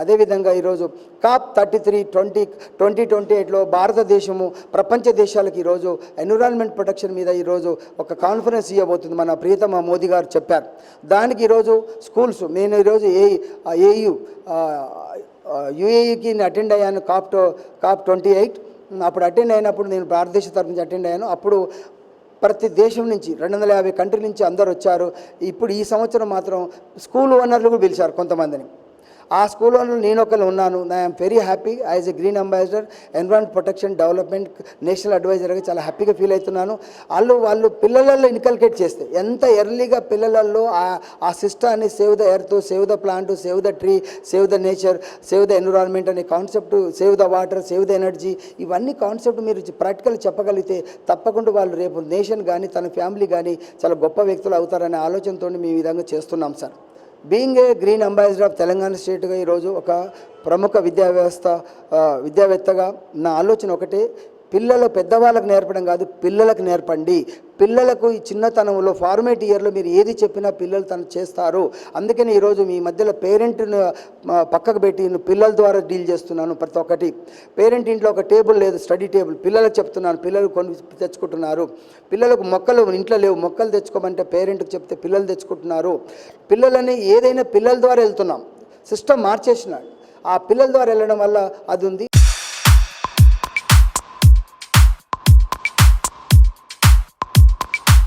అదేవిధంగా ఈరోజు COP thirty three twenty twenty twenty ఎయిట్లో భారతదేశము ప్రపంచ దేశాలకు ఈరోజు ఎన్విరాన్మెంట్ ప్రొటెక్షన్ మీద ఈరోజు ఒక కాన్ఫరెన్స్ ఇవ్వబోతుంది మన ప్రియతమ మోదీ గారు చెప్పారు. దానికి ఈరోజు స్కూల్స్ నేను ఈరోజు ఏ ఏయు యుఏఈకి నేను అటెండ్ అయ్యాను COP to COP twenty eight. అప్పుడు అటెండ్ అయినప్పుడు నేను భారతదేశ తరఫు నుంచి అటెండ్ అయ్యాను. అప్పుడు ప్రతి దేశం నుంచి రెండు వందల యాభై కంట్రీ నుంచి అందరు వచ్చారు. ఇప్పుడు ఈ సంవత్సరం మాత్రం స్కూల్ ఓనర్లు కూడా పిలిచారు కొంతమందిని. ఆ స్కూల్లో నేను ఒకరు ఉన్నాను. I'm very happy as a green ambassador environment protection development national అడ్వైజర్గా చాలా హ్యాపీగా ఫీల్ అవుతున్నాను. వాళ్ళు వాళ్ళు పిల్లలలో ఇన్కల్కేట్ చేస్తే ఎంత ఎర్లీగా పిల్లలలో ఆ- ఆ సిస్టాన్ని save the earth save the plant save the tree save the nature save the environment అనే concept save the water save the energy ఇవన్నీ కాన్సెప్ట్ మీరు ప్రాక్టికల్ చెప్పగలిగితే తప్పకుండా వాళ్ళు రేపు నేషన్ కానీ తన ఫ్యామిలీ కానీ చాలా గొప్ప వ్యక్తులు అవుతారనే ఆలోచనతో మేము ఈ విధంగా చేస్తున్నాం sir. Being a green ambassador of Telangana స్టేట్గా ఈరోజు ఒక ప్రముఖ విద్యా వ్యవస్థ విద్యావేత్తగా నా ఆలోచన ఒకటే పిల్లలు పెద్దవాళ్ళకు నేర్పడం కాదు పిల్లలకు నేర్పండి. పిల్లలకు ఈ చిన్నతనంలో ఫార్మేట్ ఇయర్లో మీరు ఏది చెప్పినా పిల్లలు తను చేస్తారు. అందుకని ఈరోజు మీ మధ్యలో పేరెంట్ను పక్కకు పెట్టి పిల్లల ద్వారా డీల్ చేస్తున్నాను ప్రతి ఒక్కటి. పేరెంట్ ఇంట్లో ఒక టేబుల్ లేదు స్టడీ టేబుల్. పిల్లలకు చెప్తున్నాను పిల్లలు కొన్ని తెచ్చుకుంటున్నారు. పిల్లలకు మొక్కలు ఇంట్లో లేవు మొక్కలు తెచ్చుకోమంటే పేరెంట్కి చెప్తే పిల్లలు తెచ్చుకుంటున్నారు. పిల్లలని ఏదైనా పిల్లల ద్వారా వెళ్తున్నాం. సిస్టమ్ మార్చేసినాడు. ఆ పిల్లల ద్వారా వెళ్ళడం వల్ల అది ఉంది.